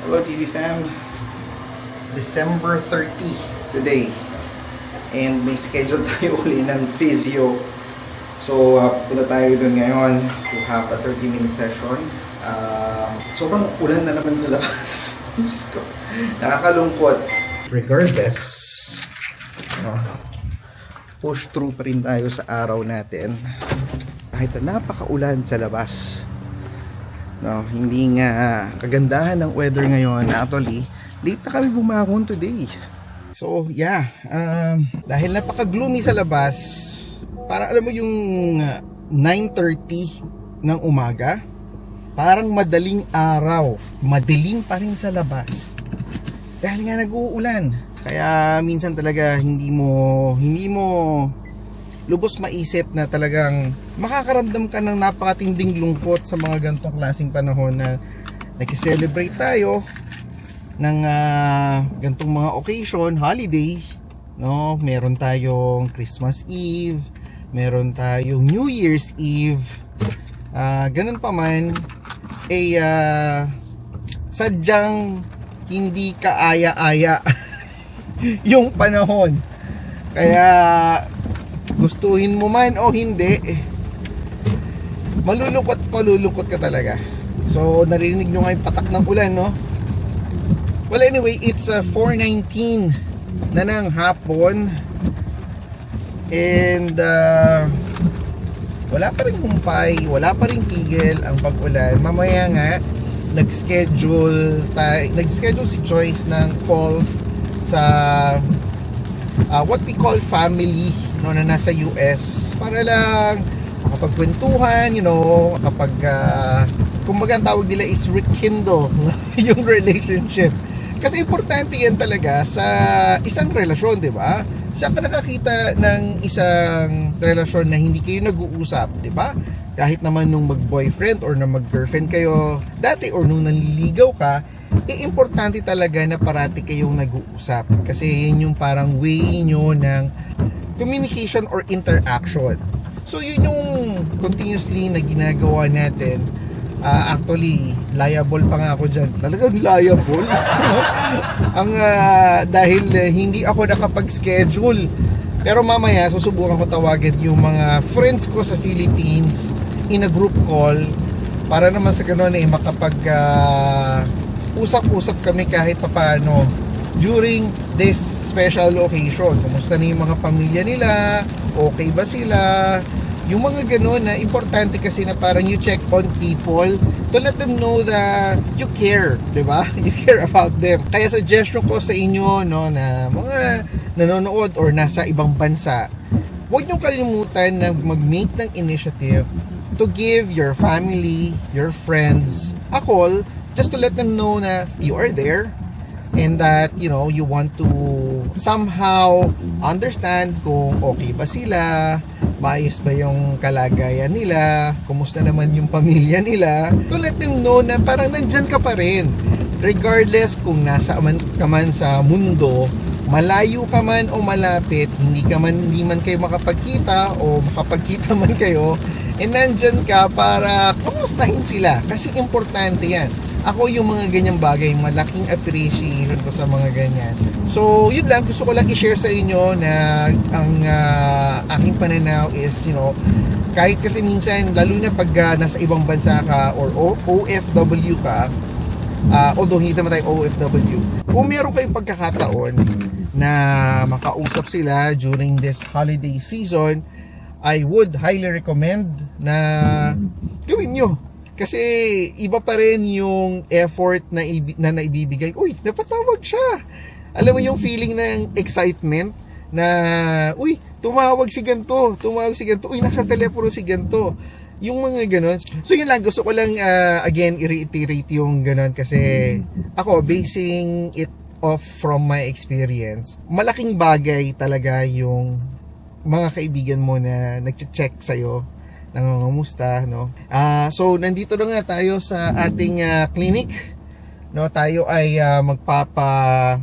Hello TV fam. December 30 today. And may schedule tayo uli ng physio. So, uh, punta tayo doon ngayon to have a 30 minute session. Um, sobrang ulan na naman sa labas. Nakakalungkot. Regardless, no, push through pa rin tayo sa araw natin. Kahit na napakaulan sa labas. No, hindi nga kagandahan ng weather ngayon. Actually, late na kami bumangon today. So, yeah. Um, dahil napaka-gloomy sa labas, para alam mo yung uh, 9.30 ng umaga, parang madaling araw. Madilim pa rin sa labas. Dahil nga nag-uulan. Kaya minsan talaga hindi mo hindi mo lubos maisip na talagang makakaramdam ka ng napakatinding lungkot sa mga ganitong klaseng panahon na nag-celebrate tayo ng ah, ganitong mga occasion, holiday, no? Meron tayong Christmas Eve, meron tayong New Year's Eve. Ah, ganun pa man eh ah, sadyang hindi kaaya-aya yung panahon. Kaya gustuhin mo man o hindi, malulungkot malulungkot ka talaga. So, narinig nyo nga yung patak ng ulan, no? Well, anyway, it's uh, 4.19 na ng hapon. And, uh, wala pa rin kumpay, wala pa rin tigil ang pag-ulan. Mamaya nga, nag-schedule tayo, nag-schedule si Joyce ng calls sa uh, what we call family no, na nasa US para lang makapagkwentuhan, you know, kapag uh, kumbaga ang tawag nila is rekindle yung relationship. Kasi importante yan talaga sa isang relasyon, di ba? Saan ka nakakita ng isang relasyon na hindi kayo nag-uusap, di ba? Kahit naman nung mag-boyfriend or na mag-girlfriend kayo dati or nung nanliligaw ka, eh, importante talaga na parati kayong nag-uusap. Kasi yun yung parang way nyo ng communication or interaction. So yun yung continuously na ginagawa natin. Ah, actually, liable pa nga ako dyan. Talagang liable. Ang ah, dahil eh, hindi ako nakapag-schedule. Pero mamaya susubukan ko tawagin yung mga friends ko sa Philippines in a group call para naman sa ganun eh makapag ah, usap-usap kami kahit papaano during this special occasion. Kumusta na yung mga pamilya nila? Okay ba sila? Yung mga ganun na importante kasi na parang you check on people to let them know that you care, di ba? You care about them. Kaya suggestion ko sa inyo no na mga nanonood or nasa ibang bansa, huwag niyong kalimutan na mag-make ng initiative to give your family, your friends a call just to let them know na you are there and that you know you want to somehow understand kung okay ba sila maayos ba yung kalagayan nila kumusta naman yung pamilya nila. To let them know na parang nandyan ka pa rin. Regardless kung nasa man ka man sa mundo malayo ka man o malapit hindi ka man hindi man kayo makapagkita o makapagkita man kayo eh nandyan ka para kumustahin sila. Kasi importante yan ako yung mga ganyang bagay, malaking appreciation ko sa mga ganyan. So, yun lang, gusto ko lang i-share sa inyo na ang ah, aking pananaw is, you know, kahit kasi minsan, lalo na pag ah, nasa ibang bansa ka or O- OFW ka, ah, although hindi naman tayo OFW, kung meron kayong pagkakataon na makausap sila during this holiday season, I would highly recommend na gawin nyo. Kasi iba pa rin yung effort na, na naibibigay. Uy, napatawag siya. Alam mo yung feeling ng excitement na, uy, tumawag si ganto, tumawag si ganto, uy, nasa telepono si ganto. Yung mga ganon. So yun lang, gusto ko lang ah, again i-reiterate yung ganon kasi ako, basing it off from my experience, malaking bagay talaga yung mga kaibigan mo na nagche-check sa'yo nangangamusta, no? Ah, so nandito na nga tayo sa ating ah, clinic. No, tayo ay ah, magpapa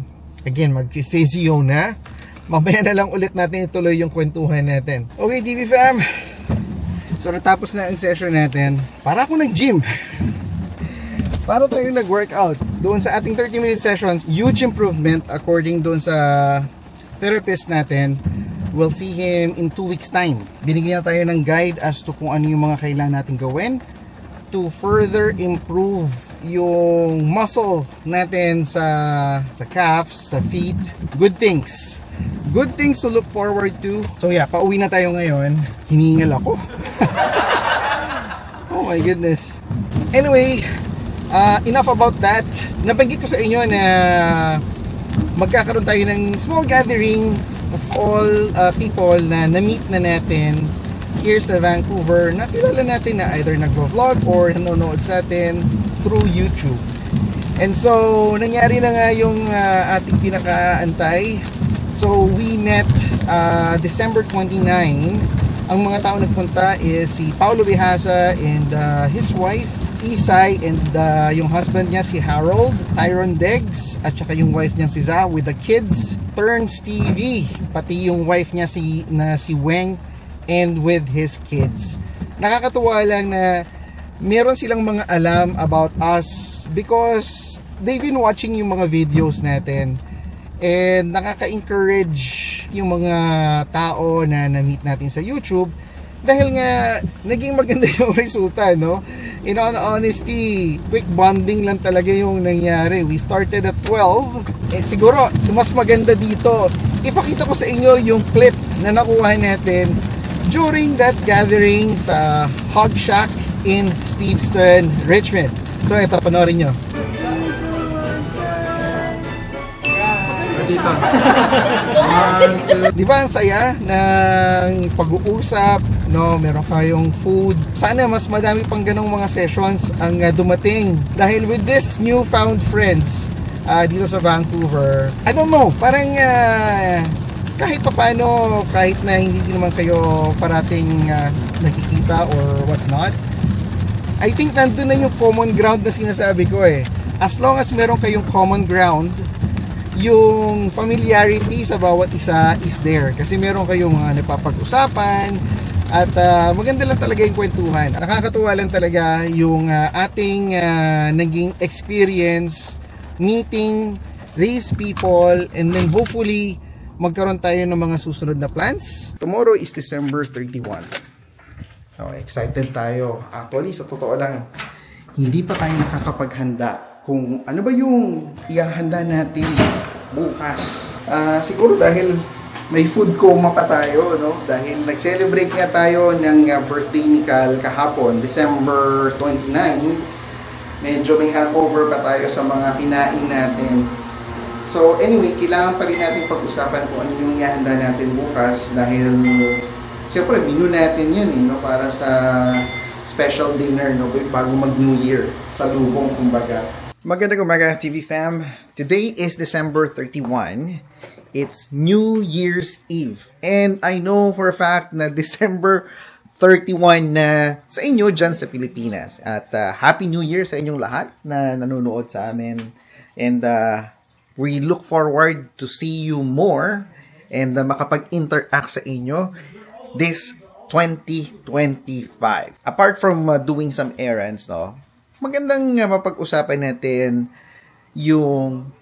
again, mag-physio na. Mamaya na lang ulit natin ituloy yung kwentuhan natin. Okay, TV fam. So natapos na ang session natin. Para ako nag-gym. para tayo nag-workout. Doon sa ating 30-minute sessions, huge improvement according doon sa therapist natin. We'll see him in 2 weeks time. Binigyan tayo ng guide as to kung ano yung mga kailangan natin gawin to further improve yung muscle natin sa sa calves, sa feet. Good things. Good things to look forward to. So yeah, pauwi na tayo ngayon. Hiningal ako. oh my goodness. Anyway, uh, enough about that. Nabanggit ko sa inyo na magkakaroon tayo ng small gathering of all uh, people na na-meet na natin here sa Vancouver na kilala natin na either nagvo-vlog or nanonood sa atin through YouTube. And so, nangyari na nga yung uh, ating pinakaantay. So, we met uh, December 29. Ang mga tao nagpunta is si Paulo Bihasa and uh, his wife, Isay, and uh, yung husband niya si Harold, Tyron Deggs, at saka yung wife niya si Za with the kids, Turns TV, pati yung wife niya si, na si Weng, and with his kids. Nakakatuwa lang na meron silang mga alam about us because they've been watching yung mga videos natin and nakaka-encourage yung mga tao na na-meet natin sa YouTube dahil nga naging maganda yung resulta no in all honesty quick bonding lang talaga yung nangyari we started at 12 eh, siguro mas maganda dito ipakita ko sa inyo yung clip na nakuha natin during that gathering sa Hog Shack in Steveston, Richmond. So ito, panoorin nyo. Dito. Di ba ang saya ng pag-uusap, no? Meron kayong food. Sana mas madami pang ganong mga sessions ang uh, dumating. Dahil with this newfound friends uh, dito sa Vancouver, I don't know, parang uh, kahit papano, kahit na hindi naman kayo parating uh, nakikita or whatnot, I think nandun na yung common ground na sinasabi ko eh. As long as meron kayong common ground, yung familiarity sa bawat isa is there. Kasi meron kayong mga napapag-usapan, at uh, maganda lang talaga yung kwentuhan. Nakakatuwa lang talaga yung uh, ating uh, naging experience meeting these people and then hopefully magkaroon tayo ng mga susunod na plans. Tomorrow is December 31. Okay, excited tayo. Actually, sa totoo lang, hindi pa tayo nakakapaghanda kung ano ba yung ihahanda natin bukas. Ah, siguro dahil may food coma pa tayo, no? Dahil nag-celebrate nga tayo ng ah, birthday ni Cal kahapon, December 29. Medyo may hangover pa tayo sa mga kinain natin. So anyway, kailangan pa rin natin pag-usapan kung ano yung ihahanda natin bukas dahil Siyempre, menu natin yan eh, no? para sa special dinner no? bago mag-New Year, sa lubong kumbaga. Magandang umaga TV fam. Today is December 31. It's New Year's Eve. And I know for a fact na December 31 na sa inyo dyan sa Pilipinas. At uh, Happy New Year sa inyong lahat na nanonood sa amin. And uh, we look forward to see you more and uh, makapag-interact sa inyo this 2025. Apart from uh, doing some errands, no, magandang uh, mapag-usapan natin yung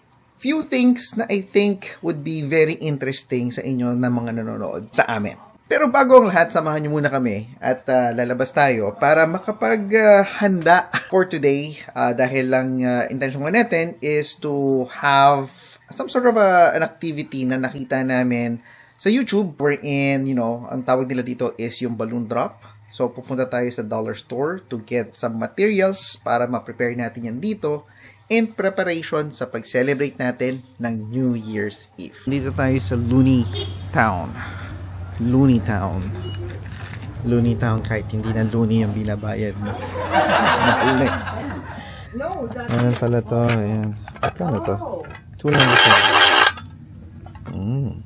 few things na I think would be very interesting sa inyo na mga nanonood sa amin. Pero bago ang lahat, samahan niyo muna kami at uh, lalabas tayo para makapaghanda uh, for today uh, dahil lang uh, intention nga natin is to have some sort of a, an activity na nakita namin sa YouTube wherein, you know, ang tawag nila dito is yung balloon drop. So, pupunta tayo sa dollar store to get some materials para ma-prepare natin yan dito in preparation sa pag-celebrate natin ng New Year's Eve. Dito tayo sa Looney Town. Looney Town. Looney Town kahit hindi na Looney yung binabayad mo. Makulit. No, Ayan pala to. Ayan. Kano to? 297. Mm.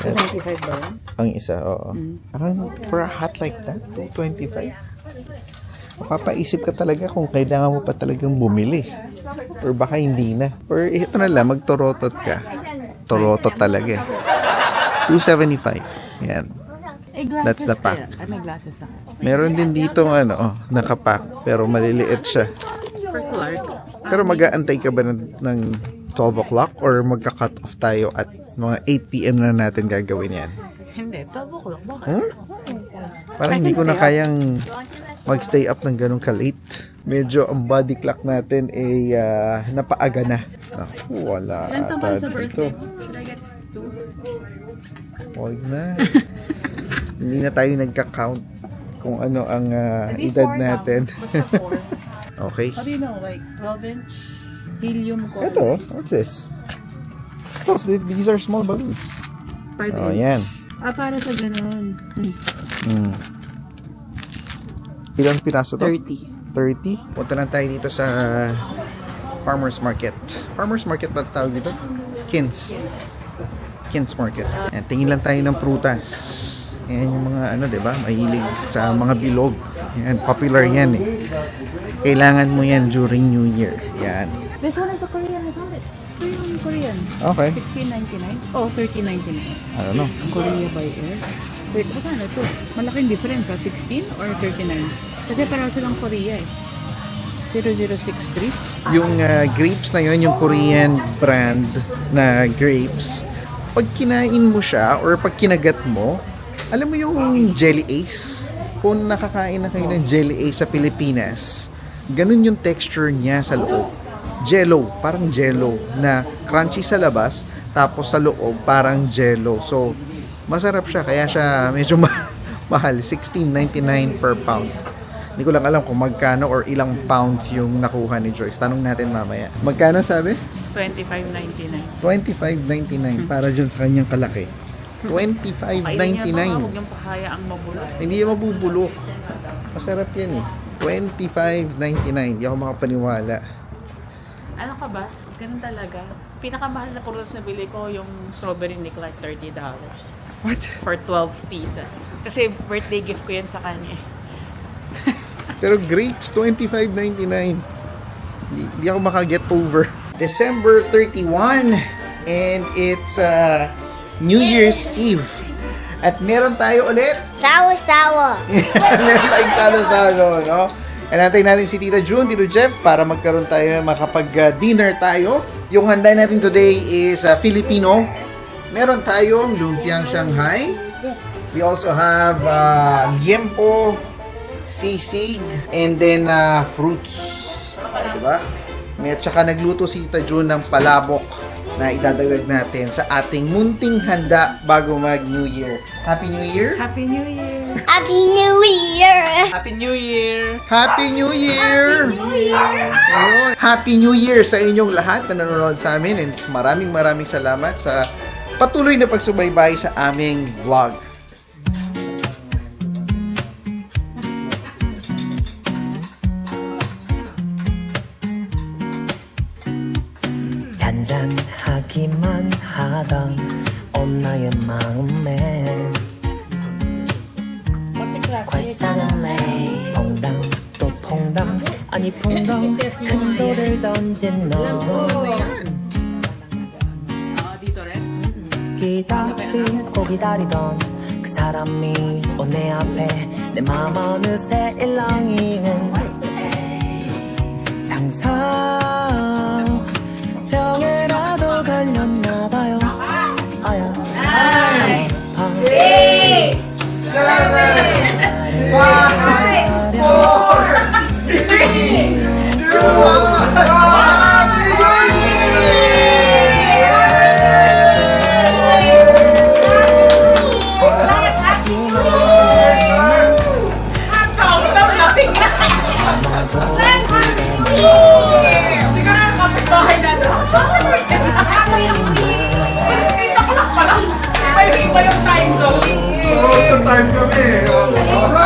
Yes. 25 ba yan? Ang isa, oo. Parang for a hat like that, 225. Mapapaisip ka talaga kung kailangan mo pa talagang bumili. Or baka hindi na. Or ito na lang, magtorotot ka. Torotot talaga eh. 275. Yan. That's the pack. Meron din dito ano, oh, nakapack. Pero maliliit siya. Pero mag-aantay ka ba ng, ng 12 o'clock or magka-cut off tayo at mga 8 p.m. na natin gagawin yan? Hindi, 12 o'clock. Bakit? Hmm? Parang hindi ko na kayang magstay up ng ganun ka-late. Medyo ang body clock natin ay ah, napaaga na. Naku, wala Ilan taon ata sa birthday? dito. Should I get two? Huwag na. hindi na tayo nagka-count kung ano ang Maybe edad four natin. Basta four. okay. How do you know? Like, 12 inch helium coil. Ito, what's this? Those, these are small balloons. 5 Oh, inch. yan. Ah, para sa ganun. Hmm. Ilang piraso to? 30. 30. Punta lang tayo dito sa Farmers Market. Farmers Market ba tawag dito? Kins. Kins Market. Ayan, tingin lang tayo ng prutas. Ayan yung mga ano, 'di ba? Mahilig sa mga bilog. Yan, popular yan eh. Kailangan mo yan during New Year. Yan. This one is a Korean. I found it. Korean, Korean. Okay. 16.99. Oh, 13.99. I don't know. Korea by air. Wait, magkano to? Malaking difference ha? 16 or 39? Kasi parang silang Korea eh. 0063. Yung ah, grapes na yon yung Korean brand na grapes, pag kinain mo siya or pag kinagat mo, alam mo yung jelly ace? Kung nakakain na kayo ng jelly ace sa Pilipinas, ganun yung texture niya sa loob. Jello, parang jello na crunchy sa labas, tapos sa loob parang jello. So, masarap siya kaya siya medyo ma- mahal, 16.99 per pound. Hindi ko lang alam kung magkano or ilang pounds yung nakuha ni Joyce. Tanong natin mamaya. Magkano sabi? 25.99. 25.99 para dyan sa kanyang kalaki. Ayun yan mga, 25.99. huwag niyong pakaya ang mabulok. Hindi yung mabubulok. Masarap yan eh. 25.99. Hindi ako makapaniwala. Ano ka ba? Ganun talaga. Pinakamahal na prutas na bili ko yung strawberry ni Clark, $30. What? For 12 pieces. Kasi birthday gift ko yun sa kanya. Pero grapes, 25.99. Hindi, hindi ako makaget over. December 31 and it's uh, New Year's Eve. At meron tayo ulit Sawa-sawa. Meron tayong salo-salo, no? And natin natin si Tita June, Tito Jeff, para magkaroon tayo, makapag-dinner tayo. Yung handa natin today is uh, Filipino. Meron tayong lumpiang Shanghai. We also have uh, liempo, sisig, and then uh, fruits. Diba? May at saka nagluto si Tita June ng palabok na idadagdag natin sa ating munting handa bago mag-New Year. Happy New Year! Happy New Year! Happy New Year! Happy New Year! Happy New Year! Ayun. Happy New Year sa inyong lahat na nanonood sa amin and maraming maraming salamat sa patuloy na pagsubaybay sa aming vlog. 잔잔하기만 하던 엄마의 마음에 괄사는 퐁당 또 퐁당. 아니 퐁당 큰 돌을 던진 너 기다리고 기다리던 그 사람이 온내 앞에 내맘 어느새 일렁이는 상상 병에라도 걸렸나봐요 아야 아파 time kami! Okay,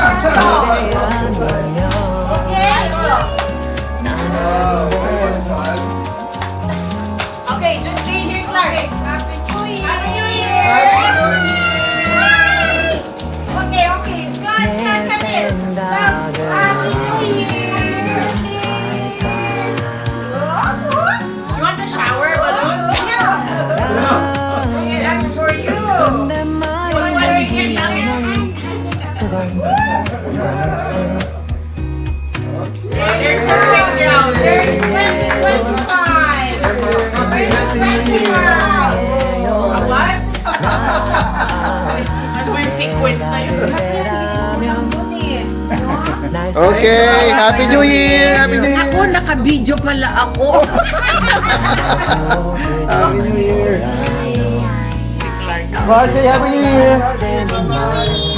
time. There's a picture. There's 25. There's 25. What? Ano yung sequence na yun? Okay, Happy New Year! Happy New Year! Ako, naka-video pala ako. Happy New Year! Happy New Year!